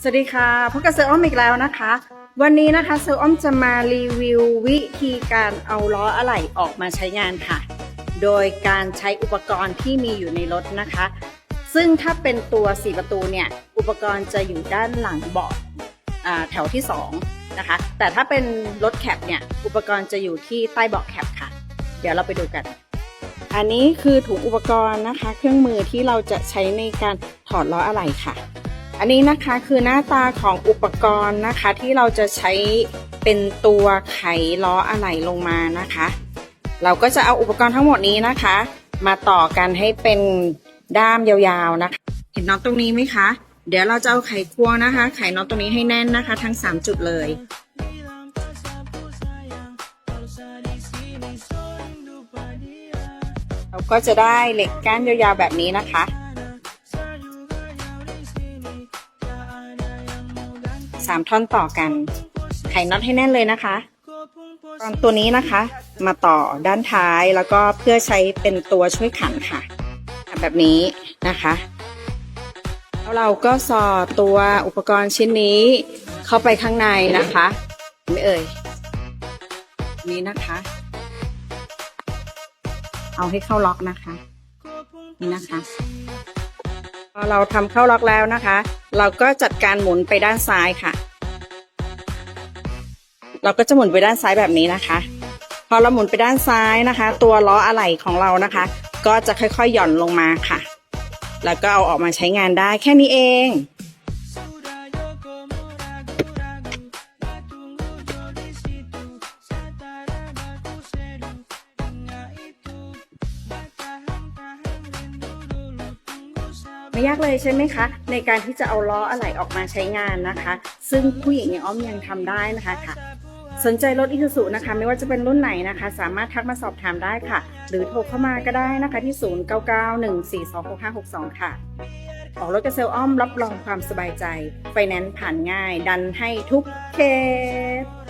สวัสดีค่ะพบกับเซลล์อ้อมอีกแล้วนะคะ วันนี้นะคะเซลล์อ้อมจะมารีวิววิธีการเอาล้ออะไหล่ออกมาใช้งานค่ะ โดยการใช้อุปกรณ์ที่มีอยู่ในรถนะคะ ซึ่งถ้าเป็นตัว4ประตูเนี่ยอุปกรณ์จะอยู่ด้านหลังเบาะแถวที่2นะคะแต่ถ้าเป็นรถแคปเนี่ยอุปกรณ์จะอยู่ที่ใต้เบาะแคปค่ะ เดี๋ยวเราไปดูกันอันนี้คือถุงอุปกรณ์นะคะ เครื่องมือที่เราจะใช้ในการถอดล้ออะไหล่ค่ะ อันนี้นะคะคือหน้าตาของอุปกรณ์นะคะที่เราจะใช้เป็นตัวไขล้ออะไหล่ลงมานะคะ เราก็จะเอาอุปกรณ์ทั้งหมดนี้นะคะ มาต่อกันให้เป็นด้ามยาวๆนะคะ เห็นน็อตตรงนี้ไหมคะ เดี๋ยวเราจะเอาไขควงนะคะ ไขน็อตตรงนี้ให้แน่นนะคะ ทั้ง 3 จุดเลยเราก็จะได้เหล็กก้านยาวๆแบบนี้นะคะ สามท่อนต่อกัน ไขน็อตให้แน่นเลยนะคะตอนตัวนี้นะคะ มาต่อด้านท้ายแล้วก็เพื่อใช้เป็นตัวช่วยขันค่ะ แบบนี้นะคะแล้วเราก็สอดตัวอุปกรณ์ชิ้นนี้เข้าไปข้างในนะคะไม่เอ่ยนี้นะคะ เอาให้เข้าล็อกนะคะ นี่นะคะพอเราทำเข้าล็อกแล้วนะคะ เราก็จัดการหมุนไปด้านซ้ายค่ะ เราก็จะหมุนไปด้านซ้ายแบบนี้นะคะ พอเราหมุนไปด้านซ้ายนะคะ ตัวล้ออะไหล่ของเรานะคะ ก็จะค่อยๆหย่อนลงมาค่ะ แล้วก็เอาออกมาใช้งานได้แค่นี้เองไม่ยากเลยใช่ไหมคะ ในการที่จะเอาล้ออะไหล่ออกมาใช้งานนะคะ ซึ่งผู้หญิงอย่างอ้อมยังทำได้นะคะค่ะ สนใจรถอีซูซุนะคะ ไม่ว่าจะเป็นรุ่นไหนนะคะ สามารถทักมาสอบถามได้ค่ะ หรือโทรเข้ามาก็ได้นะคะที่ 0991426562 ค่ะ ออกรถกระเซลอ้อมรับรองความสบายใจ ไฟแนนซ์ผ่านง่าย ดันให้ทุกเคส